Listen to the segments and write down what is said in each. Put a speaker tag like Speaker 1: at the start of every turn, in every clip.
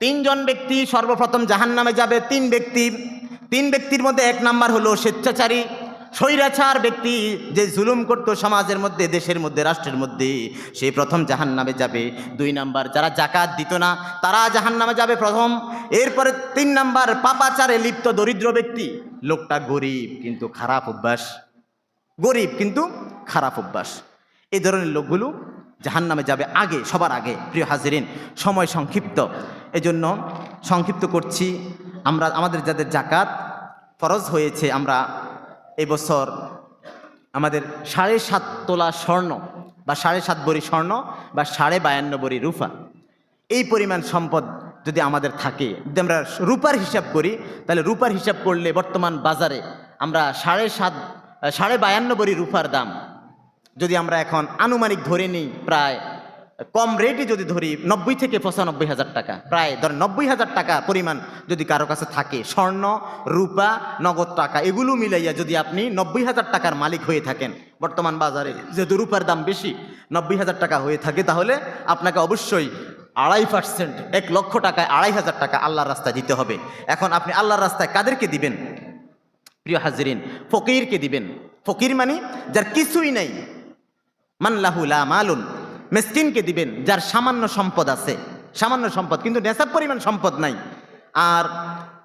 Speaker 1: তিনজন ব্যক্তি সর্বপ্রথম জাহান নামে যাবে, তিন ব্যক্তি, তিন ব্যক্তির মধ্যে এক নাম্বার হলো স্বেচ্ছাচারী, স্বৈরাচার ব্যক্তি যে জুলুম করত সমাজের মধ্যে, দেশের মধ্যে, রাষ্ট্রের মধ্যে, সে প্রথম জাহান নামে যাবে। দুই নাম্বার, যারা জাকাত দিত না, তারা জাহান নামে যাবে প্রথম। এরপরে তিন নাম্বার, পাপাচারে লিপ্ত দরিদ্র ব্যক্তি। লোকটা গরিব, কিন্তু খারাপ অভ্যাস। গরিব, কিন্তু খারাপ অভ্যাস। এই ধরনের লোকগুলো জাহান নামে যাবে আগে, সবার আগে। প্রিয় হাজিরিন, সময় সংক্ষিপ্ত। এজন্য সংক্ষিপ্ত করছি। আমরা, আমাদের যাদের জাকাত ফরজ হয়েছে, আমরা এবছর আমাদের সাড়ে সাত তোলা স্বর্ণ বা সাড়ে সাত বড়ি স্বর্ণ বা সাড়ে বায়ান্ন বড়ি রূপা। এই পরিমাণ সম্পদ যদি আমাদের থাকে, যদি আমরা রূপার হিসাব করি, তাহলে রূপার হিসাব করলে বর্তমান বাজারে আমরা সাড়ে সাত, সাড়ে বায়ান্ন বড়ি রূপার দাম। যদি আমরা এখন আনুমানিক ধরে নিই প্রায় কম রেটে যদি ধরি, নব্বই থেকে পঁচানব্বই হাজার টাকা। প্রায় ধর নব্বই হাজার টাকা পরিমাণ যদি কারও কাছে থাকে, স্বর্ণ, রূপা, নগদ টাকা, এগুলো মিলাইয়া যদি আপনি নব্বই হাজার টাকার মালিক হয়ে থাকেন, বর্তমান বাজারে যেহেতু রূপার দাম বেশি, নব্বই হাজার টাকা হয়ে থাকে, তাহলে আপনাকে অবশ্যই আড়াই পার্সেন্ট এক লক্ষ টাকায় আড়াই হাজার টাকা আল্লাহর রাস্তায় দিতে হবে। এখন আপনি আল্লাহর রাস্তায় কাদেরকে দিবেন? প্রিয় হাজিরিন, ফকিরকে দিবেন। ফকির মানে যার কিছুই নেই। মানলাহু লা মালুন। মেসকিনকে দিবেন, যার সামান্য সম্পদ আছে। সামান্য সম্পদ, কিন্তু নেশাব পরিমাণ সম্পদ নাই। আর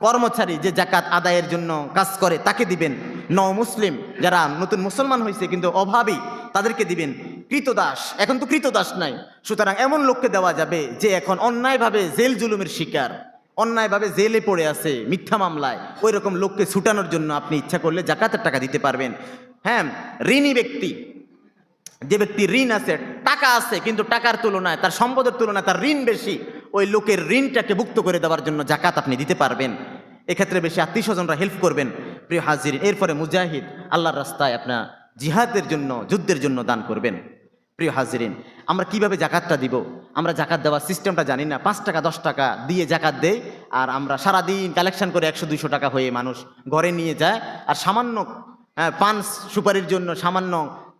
Speaker 1: কর্মচারী যে জাকাত আদায়ের জন্য কাজ করে, তাকে দিবেন। ন মুসলিম, যারা নতুন মুসলমান হয়েছে কিন্তু অভাবী, তাদেরকে দিবেন। কৃতদাস, এখন তো কৃতদাস নাই। সুতরাং এমন লোককে দেওয়া যাবে যে এখন অন্যায়ভাবে জেল জুলুমের শিকার, অন্যায়ভাবে জেলে পড়ে আছে মিথ্যা মামলায়। ওই রকম লোককে ছুটানোর জন্য আপনি ইচ্ছা করলে জাকাতের টাকা দিতে পারবেন। হ্যাঁ ঋণী ব্যক্তি, যে ব্যক্তি ঋণ আছে টাকা আছে কিন্তু টাকার তুলনায় তার সম্পদের তুলনায় তার ঋণ বেশি। ওই লোকের ঋণটাকে মুক্ত করে দেওয়ার জন্য জাকাত আপনি দিতে পারবেন। এক্ষেত্রে বেশি আত্মীয় স্বজনরা হেল্প করবেন। প্রিয় হাজির এরপরে মুজাহিদ আল্লাহর রাস্তায় আপনার জিহাদের জন্য যুদ্ধের জন্য দান করবেন। প্রিয় হাজিরিন আমরা কীভাবে জাকাতটা দিব? আমরা জাকাত দেওয়ার সিস্টেমটা জানি না। পাঁচ টাকা দশ টাকা দিয়ে জাকাত দেই আর আমরা সারাদিন কালেকশন করে একশো দুইশো টাকা হয়ে মানুষ ঘরে নিয়ে যায়। আর সামান্য হ্যাঁ, পান সুপারির জন্য সামান্য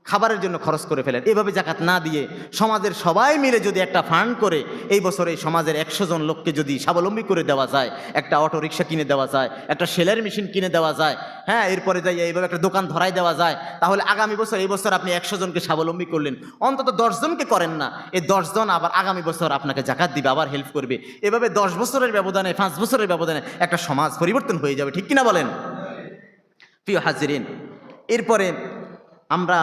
Speaker 1: খাবারের জন্য খরচ করে ফেলেন। এভাবে জাকাত না দিয়ে সমাজের সবাই মিলে যদি একটা ফান্ড করে, এই বছর সমাজের একশো জন লোককে যদি স্বাবলম্বী করে দেওয়া যায়, একটা অটো রিক্সা কিনে দেওয়া যায়, একটা সেলের মেশিন কিনে দেওয়া যায় হ্যাঁ এরপরে যাই এইভাবে একটা দোকান ধরাই দেওয়া যায়, তাহলে আগামী বছর, এই বছর আপনি একশো জনকে স্বাবলম্বী করলেন। অন্তত দশজনকে করেন না, এই দশজন আবার আগামী বছর আপনাকে জাকাত দিবে, আবার হেল্প করবে। এভাবে দশ বছরের ব্যবধানে, পাঁচ বছরের ব্যবধানে একটা সমাজ পরিবর্তন হয়ে যাবে, ঠিক কিনা বলেন? প্রিয় হাজিরিন, এরপরে আমরা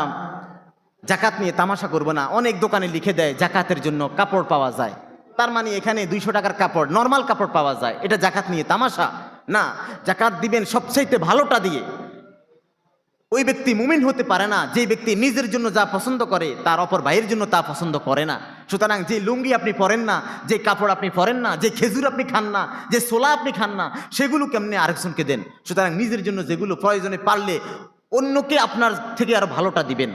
Speaker 1: জাকাত নিয়ে তামাশা করব না। অনেক দোকানে লিখে দেয়, জাকাতের জন্য কাপড় পাওয়া যায়। তার মানে এখানে দুইশো টাকার কাপড়, নর্মাল কাপড় পাওয়া যায়। এটা জাকাত নিয়ে তামাশা? না, জাকাত দিবেন সবচাইতে ভালোটা দিয়ে। ওই ব্যক্তি মুমিন হতে পারে না যে ব্যক্তি নিজের জন্য যা পছন্দ করে, তার অপর ভাইয়ের জন্য তা পছন্দ করে না। সুতরাং যে লুঙ্গি আপনি পরেন না, যে কাপড় আপনি পরেন না, যে খেজুর আপনি খান না, যে সোলা আপনি খান না, সেগুলো কেমনে আরেকজনকে দেন? সুতরাং নিজের জন্য যেগুলো প্রয়োজনে পারলে অন্যকে আপনার থেকে আরও ভালোটা দিবেন।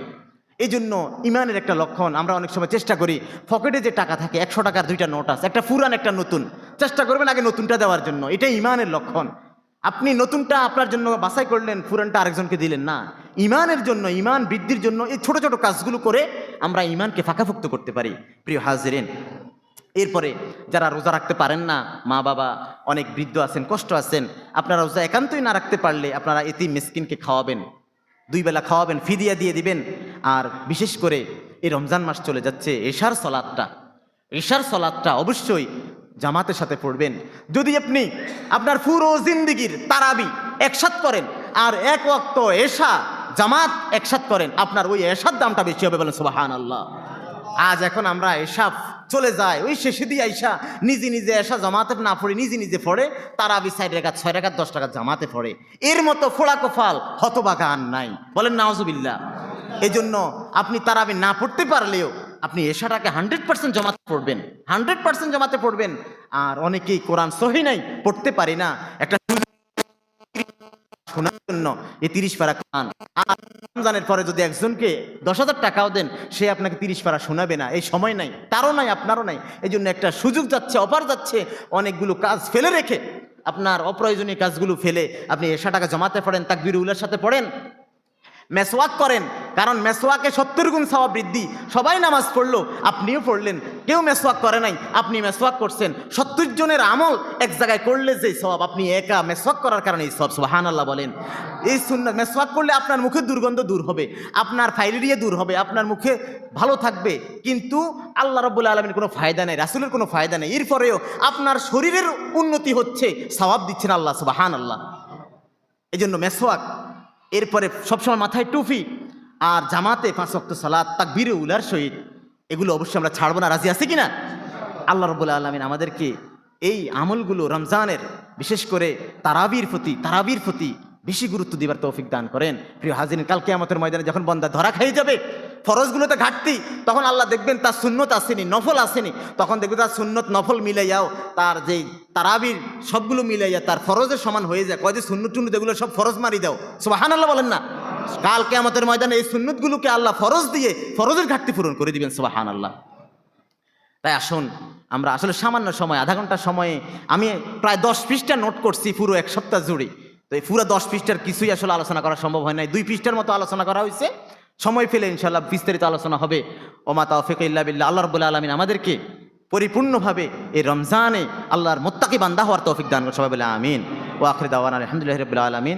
Speaker 1: এই জন্য ইমানের একটা লক্ষণ আমরা অনেক সময় চেষ্টা করি। পকেটে যে টাকা থাকে, একশো টাকার দুইটা নোট আছে, একটা ফুরান, একটা নতুন। চেষ্টা করবেন আগে নতুনটা দেওয়ার জন্য। এটাই ইমানের লক্ষণ। আপনি নতুনটা আপনার জন্য বাছাই করলেন পুরানটা আরেকজনকে দিলেন, না। ইমানের জন্য, ইমান বৃদ্ধির জন্য এই ছোট ছোট কাজগুলো করে আমরা ইমানকে ফাঁকাফুক্ত করতে পারি। প্রিয় হাজিরেন, এরপরে যারা রোজা রাখতে পারেন না, মা বাবা অনেক বৃদ্ধ আছেন, কষ্ট আছেন, আপনারা রোজা একান্তই না রাখতে পারলে আপনারা এতি মিসকিনকে খাওয়াবেন। দুই বেলা খাওয়াবেন, ফিদিয়া দিয়ে দিবেন। আর বিশেষ করে এই রমজান মাস চলে যাচ্ছে এশার সলাদটা। এশার সলাদটা অবশ্যই জামাতের সাথে পড়বেন। যদি আপনি আপনার পুরো জিন্দিগির তারাবি একসাথ করেন আর এক ওয়াক্ত এশা জামাত একসাথ করেন, আপনার ওই এশার দামটা বেশি হবে বলেন সুবাহান আল্লাহ আজ এখন আমরা এসব চলে যায় ওই শেষে দিয়ে আইসা নিজে নিজে এসা জামাতে না পড়ে, নিজে নিজে পড়ে তারা বি সাইড রেখা, ছয় রেখা, দশ টাকা জামাতে পড়ে। এর মতো ফোড়া কফাল হতবাগা আর নাই। বলেন নাওজুবিল্লা এই জন্য আপনি তারাবি না পড়তে পারলেও আপনি এশাটাকে হান্ড্রেড পার্সেন্ট জমাতে পড়বেন। হান্ড্রেড পার্সেন্ট জমাতে পড়বেন। আর অনেকেই কোরআন সহি নাই, পড়তে পারি না। একটা শোনার জন্য এই তিরিশ পারা খান আর রমজানের পরে যদি একজনকে দশ হাজার টাকাও দেন, সে আপনাকে তিরিশ পারা শোনাবে না। এই সময় নাই, তারও নাই, আপনারও নাই। এই জন্য একটা সুযোগ যাচ্ছে অপার যাচ্ছে, অনেকগুলো কাজ ফেলে রেখে। আপনার অপ্রয়োজনীয় কাজগুলো ফেলে আপনি এশা টাকা জমাতে পড়েন তাকবির উল্লার সাথে পড়েন। মেসওয়াক করেন। কারণ মেসওয়াকে সত্তর গুণ সওয়াব বৃদ্ধি। সবাই নামাজ পড়ল, আপনিও পড়লেন। কেউ মেসওয়াক করে নাই, আপনি মেসওয়াক করছেন। সত্তর জনের আমল এক জায়গায় করলে যে সব আপনি একা মেসওয়াক করার কারণে এই সব সুবাহান আল্লাহ বলেন। এই সুন্দর মেসওয়াক করলে আপনার মুখে দুর্গন্ধ দূর হবে, আপনার ফাইলেরিয়া দূর হবে, আপনার মুখে ভালো থাকবে। কিন্তু আল্লাহ রব্বুল আলমীর কোনো ফায়দা নেই, রাসুলের কোনো ফায়দা নেই। এরপরেও আপনার শরীরের উন্নতি হচ্ছে সবাব দিচ্ছেন আল্লাহ সুবাহান আল্লাহ এই জন্য মেসওয়াক এরপরে সবসময় মাথায় টুপি আর জামাতে পাঁচ অক্ত সালাদ তাকবিরে উলার সহিত। এগুলো অবশ্যই আমরা ছাড়বো না। রাজি আছে কিনা? আল্লাহ রবুল্লা আলমিন আমাদেরকে এই আমলগুলো রমজানের, বিশেষ করে তারাবির প্রতি তারাবির প্রতি বেশি গুরুত্ব দিবার তৌফিক দান করেন। প্রিয় হাজিন কালকে আমাদের ময়দানে যখন বন্দা ধরা খেয়ে যাবে ফরজগুলোতে ঘাটতি। তখন আল্লাহ দেখবেন তার সুন্নত আসেনি, নফল আসেনি। তখন দেখবে তার সুন্নত নফল মিলে যাও তার যেই তারাবির সবগুলো মিলাইয়া তার ফরজের সমান হয়ে যায়। কয় যে সুন্নত টুন্নত এগুলো সব ফরজ মারি দাও। সুবাহান আল্লাহ বলেন না। কালকে আমাদের ময়দানে এই সুন্নতগুলোকে আল্লাহ ফরজ দিয়ে ফরজের ঘাটতি পূরণ করে দিবেন সুবাহান আল্লাহ তাই আসুন, আমরা আসলে সামান্য সময়, আধা ঘণ্টা সময়ে, আমি প্রায় দশ পৃষ্ঠা নোট করছি পুরো এক সপ্তাহ জুড়ে। তো এই পুরো দশ পৃষ্ঠার কিছুই আসলে আলোচনা করা সম্ভব হয় নাই। দুই পৃষ্ঠার মতো আলোচনা করা হয়েছে। সময় ফেলে ইনশাল্লাহ বিস্তারিত আলোচনা হবে। ওমা তাওফিক ইল্লা বিল্লাহ। আল্লাহ রবুল্লা আলমিন আমাদেরকে পরিপূর্ণভাবে এই রমজানে আল্লাহর মোত্তাকি বান্দা হওয়ার তৌফিক দান করে সবাই বলে আমিন। ও আখরি দাওয়ান আলহামদুলিল্লাহ রবুল্লা আলমিন।